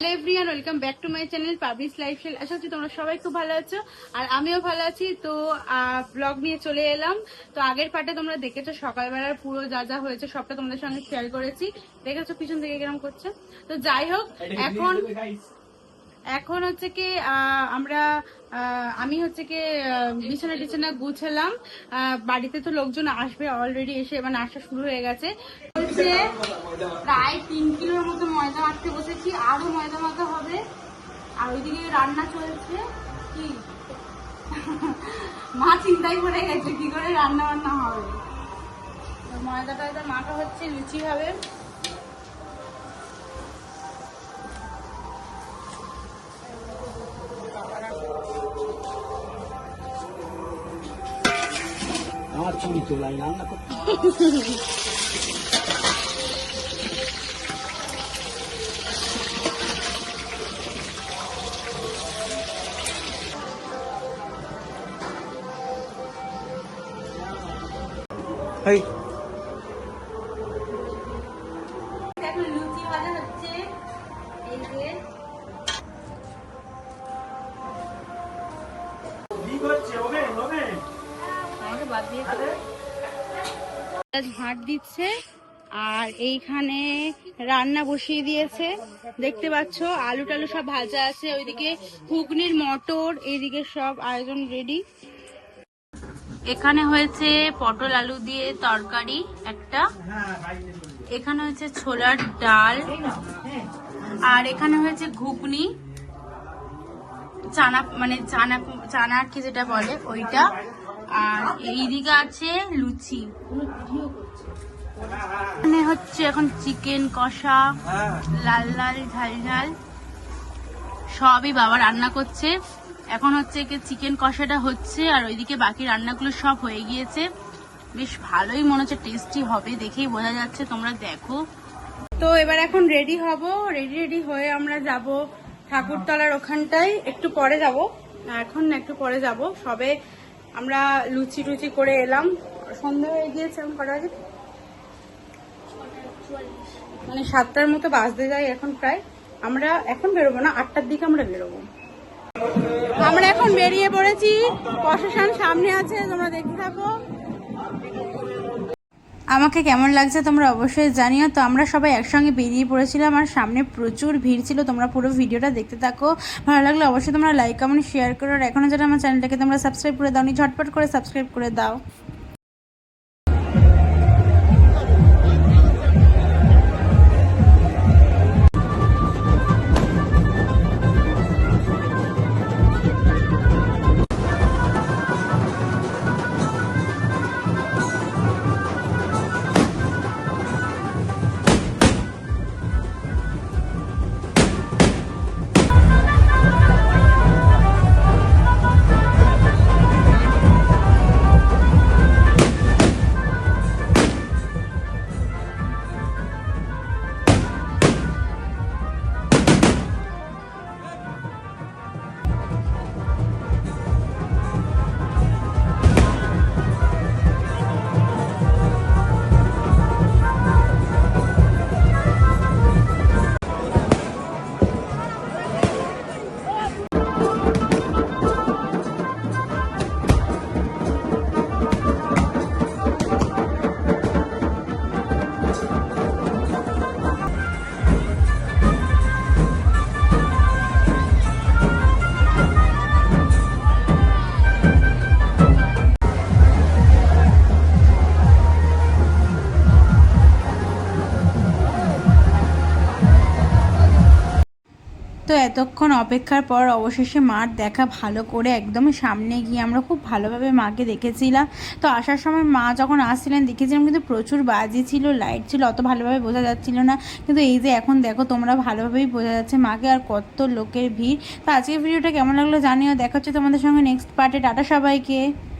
Hello everyone welcome back to my channel publish lifestyle আশা করছি তোমরা সবাই খুব ভালো আছো আর আমিও ভালো আছি। তো ব্লগ নিয়ে চলে এলাম। তো আগের পার্টে তোমরা দেখেছ সকালবেলার পুরো যা যা হয়েছে সবটা তোমাদের সঙ্গে শেয়ার করেছি। দেখেছ পিছন থেকে কিরম করছে? তো যাই হোক এখন এখন হচ্ছে কি আমরা আমি হচ্ছে কি বিছানা টিছানা গুছালাম। আহ, বাড়িতে তো লোকজন আসবে অলরেডি এসে মানে আসা শুরু হয়ে গেছে। হচ্ছে প্রায় তিন কিলোর মতো ময়দা মাখতে বসেছি আরও ময়দা মাখা হবে। আর ওইদিকে রান্না চলছে কি? মা চিন্তাই পড়ে গেছে কি করে রান্না বান্না হবে? ময়দা টয়দা মাখা হচ্ছে লুচি হবে। আমার চুরি চলাই রান্না করতে এই ঝাঁট দিচ্ছে আর এইখানে রান্না বসিয়ে দিয়েছে। দেখতে পাচ্ছ আলু টালু সব ভাজা আছে। ওইদিকে ঘুগনির মটর এইদিকে সব আয়োজন রেডি এখানে হয়েছে পটল আলু দিয়ে তরকারি একটা। এখানে হয়েছে ছোলার ডাল। আর এখানে হয়েছে ঘুগনি। চানা মানে চানা চানার কি যেটা বলে ওইটা। আর এইদিকে আছে লুচি। এখানে হচ্ছে এখন চিকেন কষা, লাল লাল, ঝাল ঝাল। সবই বাবা রান্না করছে। এখন হচ্ছে কি চিকেন কষাটা হচ্ছে, আর ওইদিকে বাকি রান্নাগুলো সব হয়ে গিয়েছে। বেশ ভালোই মনে হচ্ছে টেস্টি হবে দেখেই বোঝা যাচ্ছে, তোমরা দেখো। তো এবার এখন রেডি হব। রেডি রেডি হয়ে আমরা যাব ঠাকুরতলার ওখানটায়। একটু পরে যাব। এখন একটু পরে যাব। সবে আমরা লুচি টুচি করে এলাম। সন্ধ্যা হয়ে গিয়েছে, এখন কটা বাজে? মানে সাতটার মতো বাজতে যাই এখন প্রায়। আমরা এখন বেরোবো না, আটটার দিকে আমরা বেরোবো। আমরা এখন বেরিয়ে পড়েছি। প্রশাসন সামনে আছে, তোমরা দেখতে থাকো। আমাকে কেমন লাগছে তোমরা অবশ্যই জানিও। তো আমরা সবাই একসঙ্গে বেরিয়ে পড়েছিলাম আর সামনে প্রচুর ভিড় ছিল, তোমরা পুরো ভিডিওটা দেখতে থাকো। ভালো লাগলে অবশ্যই তোমরা লাইক কমেন্ট শেয়ার করো। আর এখনও যারা আমার চ্যানেলটাকে তোমরা সাবস্ক্রাইব করে দাও নি ঝটপট করে সাবস্ক্রাইব করে দাও। তো এতক্ষণ অপেক্ষার পর অবশেষে মার দেখা ভালো করে একদম সামনে গিয়ে আমরা খুব ভালোভাবে মাকে দেখেছিলাম। তো আসার সময় মা যখন আসছিলেন, দেখেছিলাম কিন্তু প্রচুর বাজি ছিল লাইট ছিল, অত ভালোভাবে বোঝা যাচ্ছিল না। কিন্তু এই যে এখন দেখো তোমরা ভালোভাবেই বোঝা যাচ্ছে মাকে আর কত লোকের ভিড়। তো আজকের ভিডিওটা কেমন লাগল জানিও। দেখা হচ্ছে তোমাদের সঙ্গে নেক্সট পার্টে টাটা সবাইকে।